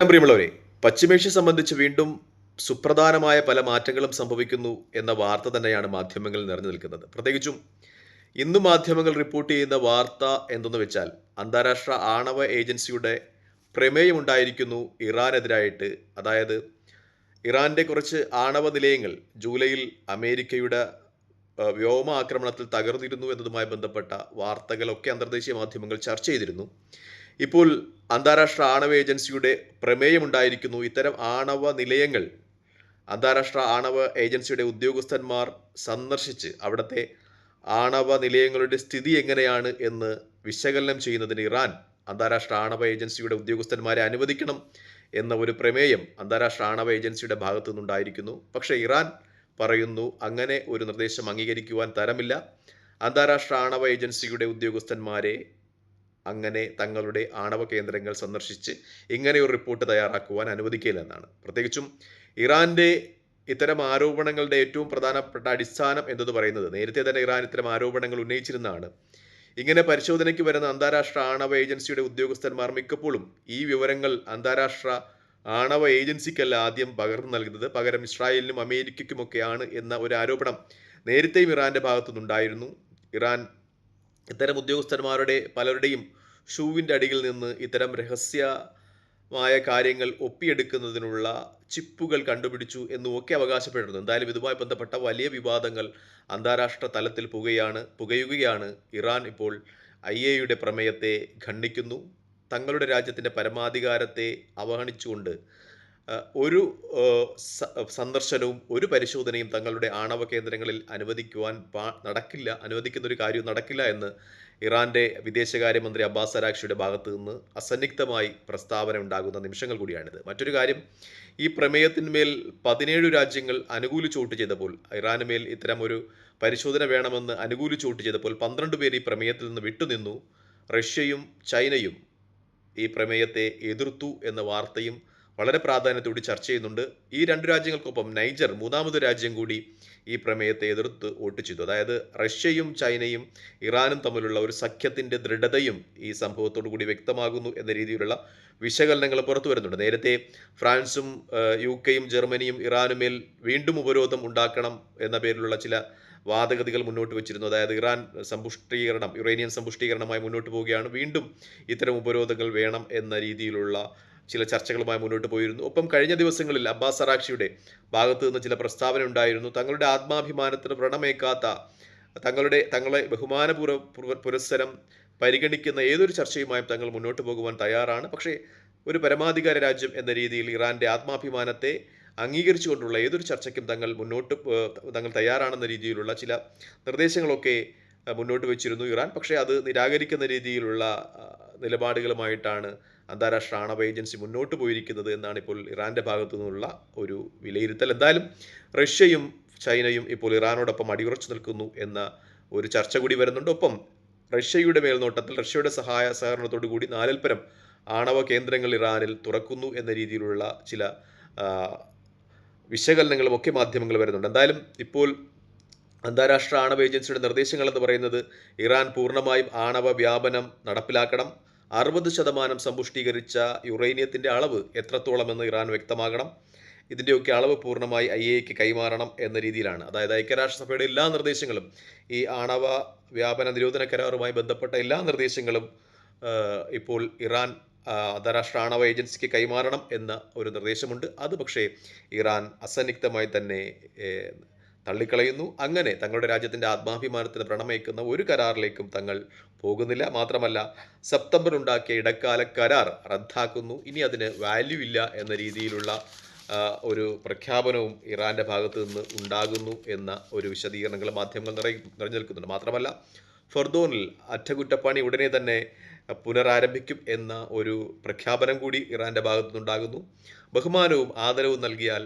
പ്രിയമുള്ളവരെ പശ്ചിമേഷ്യ സംബന്ധിച്ച് വീണ്ടും സുപ്രധാനമായ പല മാറ്റങ്ങളും സംഭവിക്കുന്നു എന്ന വാർത്ത തന്നെയാണ് മാധ്യമങ്ങളിൽ നിറഞ്ഞു നിൽക്കുന്നത്. പ്രത്യേകിച്ചും ഇന്ന് മാധ്യമങ്ങൾ റിപ്പോർട്ട് ചെയ്യുന്ന വാർത്ത എന്തെന്ന് വെച്ചാൽ അന്താരാഷ്ട്ര ആണവ ഏജൻസിയുടെ പ്രമേയമുണ്ടായിരിക്കുന്നു ഇറാനെതിരായിട്ട്. അതായത് ഇറാന്റെ കുറച്ച് ആണവ നിലയങ്ങൾ ജൂലൈയിൽ അമേരിക്കയുടെ വ്യോമ ആക്രമണത്തിൽ തകർന്നിരുന്നു എന്നതുമായി ബന്ധപ്പെട്ട വാർത്തകളൊക്കെ അന്തർദേശീയ മാധ്യമങ്ങൾ ചർച്ച ചെയ്തിരുന്നു. ഇപ്പോൾ അന്താരാഷ്ട്ര ആണവ ഏജൻസിയുടെ പ്രമേയമുണ്ടായിരിക്കുന്നു. ഇത്തരം ആണവ നിലയങ്ങൾ അന്താരാഷ്ട്ര ആണവ ഏജൻസിയുടെ ഉദ്യോഗസ്ഥന്മാർ സന്ദർശിച്ച് അവിടുത്തെ ആണവ നിലയങ്ങളുടെ സ്ഥിതി എങ്ങനെയാണ് എന്ന് വിശകലനം ചെയ്യുന്നതിന് ഇറാൻ അന്താരാഷ്ട്ര ആണവ ഏജൻസിയുടെ ഉദ്യോഗസ്ഥന്മാരെ അനുവദിക്കണം എന്ന ഒരു പ്രമേയം അന്താരാഷ്ട്ര ആണവ ഏജൻസിയുടെ ഭാഗത്തു നിന്നുണ്ടായിരിക്കുന്നു. പക്ഷേ ഇറാൻ പറയുന്നു അങ്ങനെ ഒരു നിർദ്ദേശം അംഗീകരിക്കുവാൻ തരമില്ല. അന്താരാഷ്ട്ര ആണവ ഏജൻസിയുടെ ഉദ്യോഗസ്ഥന്മാരെ അങ്ങനെ തങ്ങളുടെ ആണവ കേന്ദ്രങ്ങൾ സന്ദർശിച്ച് ഇങ്ങനെ ഒരു റിപ്പോർട്ട് തയ്യാറാക്കുവാൻ അനുവദിക്കില്ലെന്നാണ് പ്രത്യേകിച്ചും ഇറാന്റെ ഇത്തരം ആരോപണങ്ങളുടെ ഏറ്റവും പ്രധാനപ്പെട്ട അടിസ്ഥാനം എന്നത് പറയുന്നത് നേരത്തെ തന്നെ ഇറാൻ ഇത്തരം ആരോപണങ്ങൾ ഉന്നയിച്ചിരുന്നതാണ്. ഇങ്ങനെ പരിശോധനയ്ക്ക് വരുന്ന അന്താരാഷ്ട്ര ആണവ ഏജൻസിയുടെ ഉദ്യോഗസ്ഥന്മാർ മിക്കപ്പോഴും ഈ വിവരങ്ങൾ അന്താരാഷ്ട്ര ആണവ ഏജൻസിക്കല്ല ആദ്യം പകർന്നു നൽകുന്നത്. പകരം ഇസ്രായേലിനും അമേരിക്കയ്ക്കുമൊക്കെയാണ് എന്ന ഒരു ആരോപണം നേരത്തെയും ഇറാന്റെ ഭാഗത്തുനിന്നുണ്ടായിരുന്നു. ഇറാൻ ഇത്തരം ഉദ്യോഗസ്ഥന്മാരുടെ പലരുടെയും ഷൂവിന്റെ അടിയിൽ നിന്ന് ഇത്തരം രഹസ്യമായ കാര്യങ്ങൾ ഒപ്പിയെടുക്കുന്നതിനുള്ള ചിപ്പുകൾ കണ്ടുപിടിച്ചു എന്നുമൊക്കെ അവകാശപ്പെടുന്നു. എന്തായാലും ഇതുമായി ബന്ധപ്പെട്ട വലിയ വിവാദങ്ങൾ അന്താരാഷ്ട്ര തലത്തിൽ പുകയാണ് പുകയുകയാണ്. ഇറാൻ ഇപ്പോൾ ഐ എയുടെ പ്രമേയത്തെ ഖണ്ഡിക്കുന്നു. തങ്ങളുടെ രാജ്യത്തിന്റെ പരമാധികാരത്തെ അവഗണിച്ചുകൊണ്ട് ഒരു സന്ദർശനവും ഒരു പരിശോധനയും തങ്ങളുടെ ആണവ കേന്ദ്രങ്ങളിൽ അനുവദിക്കുവാൻ പാ നടക്കില്ല അനുവദിക്കുന്ന ഒരു കാര്യവും നടക്കില്ല എന്ന് ഇറാന്റെ വിദേശകാര്യമന്ത്രി അബ്ബാസ് അരാക്ഷിയുടെ ഭാഗത്ത് നിന്ന് അസന്നിഗ്ധമായി പ്രസ്താവന ഉണ്ടാകുന്ന നിമിഷങ്ങൾ കൂടിയാണിത്. മറ്റൊരു കാര്യം ഈ പ്രമേയത്തിന്മേൽ പതിനേഴ് രാജ്യങ്ങൾ അനുകൂലിച്ച് വോട്ട് ചെയ്തപ്പോൾ ഇറാന് മേൽ ഇത്തരം ഒരു പരിശോധന വേണമെന്ന് അനുകൂലിച്ച് വോട്ട് ചെയ്തപ്പോൾ പന്ത്രണ്ട് പേർ ഈ പ്രമേയത്തിൽ നിന്ന് വിട്ടുനിന്നു. റഷ്യയും ചൈനയും ഈ പ്രമേയത്തെ എതിർത്തു എന്ന വാർത്തയും വളരെ പ്രാധാന്യത്തോടെ ചർച്ച ചെയ്യുന്നുണ്ട്. ഈ രണ്ട് രാജ്യങ്ങൾക്കൊപ്പം നൈജർ മൂന്നാമത് രാജ്യം കൂടി ഈ പ്രമേയത്തെ എതിർത്ത് വോട്ട് ചെയ്തു. അതായത് റഷ്യയും ചൈനയും ഇറാനും തമ്മിലുള്ള ഒരു സഖ്യത്തിന്റെ ദൃഢതയും ഈ സംഭവത്തോടു കൂടി വ്യക്തമാകുന്നു എന്ന രീതിയിലുള്ള വിശകലനങ്ങൾ പുറത്തു വരുന്നുണ്ട്. നേരത്തെ ഫ്രാൻസും യു കെയും ജർമ്മനിയും ഇറാനുമേൽ വീണ്ടും ഉപരോധം ഉണ്ടാക്കണം എന്ന പേരിലുള്ള ചില വാദഗതികൾ മുന്നോട്ട് വെച്ചിരുന്നു. അതായത് ഇറാൻ സമ്പുഷ്ടീകരണം യുറേനിയൻ സമ്പുഷ്ടീകരണമായി മുന്നോട്ട് പോവുകയാണ്. വീണ്ടും ഇത്തരം ഉപരോധങ്ങൾ വേണം എന്ന രീതിയിലുള്ള ചില ചർച്ചകളുമായി മുന്നോട്ട് പോയിരുന്നു. ഒപ്പം കഴിഞ്ഞ ദിവസങ്ങളിൽ അബ്ബാസ് അറാക്ഷിയുടെ ഭാഗത്തു നിന്ന് ചില പ്രസ്താവന ഉണ്ടായിരുന്നു. തങ്ങളുടെ ആത്മാഭിമാനത്തിന് വ്രണമേക്കാത്ത തങ്ങളുടെ തങ്ങളെ ബഹുമാനപൂർവ പുര- പുരസ്സരം പരിഗണിക്കുന്ന ഏതൊരു ചർച്ചയുമായും തങ്ങൾ മുന്നോട്ട് പോകുവാൻ തയ്യാറാണ്. പക്ഷേ ഒരു പരമാധികാര രാജ്യം എന്ന രീതിയിൽ ഇറാന്റെ ആത്മാഭിമാനത്തെ അംഗീകരിച്ചുകൊണ്ടുള്ള ഏതൊരു ചർച്ചയ്ക്കും തങ്ങൾ മുന്നോട്ട് തങ്ങൾ തയ്യാറാണെന്ന രീതിയിലുള്ള ചില നിർദ്ദേശങ്ങളൊക്കെ മുന്നോട്ട് വെച്ചിരുന്നു ഇറാൻ. പക്ഷേ അത് നിരാകരിക്കുന്ന രീതിയിലുള്ള നിലപാടുകളുമായിട്ടാണ് അന്താരാഷ്ട്ര ആണവ ഏജൻസി മുന്നോട്ട് പോയിരിക്കുന്നത് എന്നാണ് ഇപ്പോൾ ഇറാന്റെ ഭാഗത്തു നിന്നുള്ള ഒരു വിലയിരുത്തൽ. എന്തായാലും റഷ്യയും ചൈനയും ഇപ്പോൾ ഇറാനോടൊപ്പം അടിയുറച്ചു നിൽക്കുന്നു എന്ന ഒരു ചർച്ച കൂടി വരുന്നുണ്ട്. ഒപ്പം റഷ്യയുടെ മേൽനോട്ടത്തിൽ റഷ്യയുടെ സഹായ സഹകരണത്തോടു കൂടി നാലൽപ്പരം ആണവ കേന്ദ്രങ്ങൾ ഇറാനിൽ തുറക്കുന്നു എന്ന രീതിയിലുള്ള ചില വിശകലനങ്ങളും ഒക്കെ മാധ്യമങ്ങൾ വരുന്നുണ്ട്. എന്തായാലും ഇപ്പോൾ അന്താരാഷ്ട്ര ആണവ ഏജൻസിയുടെ നിർദ്ദേശങ്ങൾ എന്ന് പറയുന്നത് ഇറാൻ പൂർണമായും ആണവ വ്യാപനം നടപ്പിലാക്കണം. അറുപത് ശതമാനം സമ്പുഷ്ടീകരിച്ച യുറേനിയത്തിന്റെ അളവ് എത്രത്തോളമെന്ന് ഇറാൻ വ്യക്തമാകണം. ഇതിന്റെയൊക്കെ അളവ് പൂർണമായി ഐ എക്ക് കൈമാറണം എന്ന രീതിയിലാണ്. അതായത് ഐക്യരാഷ്ട്രസഭയുടെ എല്ലാ നിർദ്ദേശങ്ങളും ഈ ആണവ വ്യാപന നിരോധന കരാറുമായി ബന്ധപ്പെട്ട എല്ലാ നിർദ്ദേശങ്ങളും ഇപ്പോൾ ഇറാൻ അന്താരാഷ്ട്ര ആണവ ഏജൻസിക്ക് കൈമാറണം എന്ന ഒരു നിർദ്ദേശമുണ്ട്. അത് പക്ഷേ ഇറാൻ അസന്നിഗ്ധമായി തന്നെ തള്ളിക്കളയുന്നു. അങ്ങനെ തങ്ങളുടെ രാജ്യത്തിന്റെ ആത്മാഭിമാനത്തിന് പ്രണമയിക്കുന്ന ഒരു കരാറിലേക്കും തങ്ങൾ പോകുന്നില്ല. മാത്രമല്ല സെപ്റ്റംബർ ഉണ്ടാക്കിയ ഇടക്കാല കരാർ റദ്ദാക്കുന്നു. ഇനി അതിന് വാല്യൂ ഇല്ല എന്ന രീതിയിലുള്ള ഒരു പ്രഖ്യാപനവും ഇറാന്റെ ഭാഗത്ത് നിന്ന് ഉണ്ടാകുന്നു എന്ന ഒരു വിശദീകരണങ്ങൾ മാധ്യമങ്ങൾ നിറ നിറഞ്ഞു നിൽക്കുന്നുണ്ട്. മാത്രമല്ല ഫെർദോനിൽ അറ്റകുറ്റപ്പണി ഉടനെ തന്നെ പുനരാരംഭിക്കും എന്ന ഒരു പ്രഖ്യാപനം കൂടി ഇറാന്റെ ഭാഗത്തുനിന്നുണ്ടാകുന്നു. ബഹുമാനവും ആദരവും നൽകിയാൽ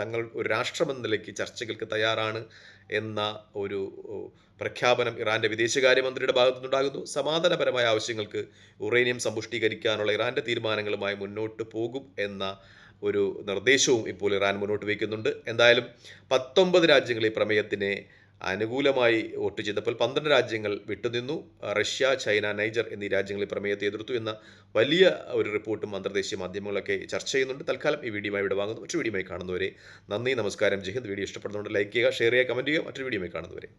തങ്ങൾ ഒരു രാഷ്ട്രമെന്ന നിലയ്ക്ക് ചർച്ചകൾക്ക് തയ്യാറാണ് എന്ന ഒരു പ്രഖ്യാപനം ഇറാന്റെ വിദേശകാര്യമന്ത്രിയുടെ ഭാഗത്തുനിന്നുണ്ടാകുന്നു. സമാധാനപരമായ ആവശ്യങ്ങൾക്ക് യുറേനിയം സമ്പുഷ്ടീകരിക്കാനുള്ള ഇറാന്റെ തീരുമാനങ്ങളുമായി മുന്നോട്ട് പോകും എന്ന ഒരു നിർദ്ദേശവും ഇപ്പോൾ ഇറാൻ മുന്നോട്ട് വയ്ക്കുന്നുണ്ട്. എന്തായാലും പത്തൊമ്പത് രാജ്യങ്ങൾ ഈ പ്രമേയത്തിനെ അനുകൂലമായി വോട്ട് ചെയ്തപ്പോൾ പന്ത്രണ്ട് രാജ്യങ്ങൾ വിട്ടുനിന്നു. റഷ്യ ചൈന നൈജർ എന്നീ രാജ്യങ്ങൾ പ്രമേയത്തെ എതിർത്തു എന്ന വലിയ ഒരു റിപ്പോർട്ടും അന്തർദേശീയ മാധ്യമങ്ങളൊക്കെ ചർച്ച ചെയ്യുന്നുണ്ട്. തൽക്കാലം ഈ വീഡിയോ ഇവിടെ വാങ്ങുന്നു. മറ്റൊരു വീഡിയോയുമായി കാണുന്നവരെ നന്ദി നമസ്കാരം. ജയ്ഹിന്ദ് വീഡിയോ ഇഷ്ടപ്പെടുന്നുണ്ട് ലൈക്ക് ചെയ്യുക ഷെയർ ചെയ്യുക കമന്റ് ചെയ്യുക. മറ്റൊരു വീഡിയോയുമായി കാണുന്നവരെ.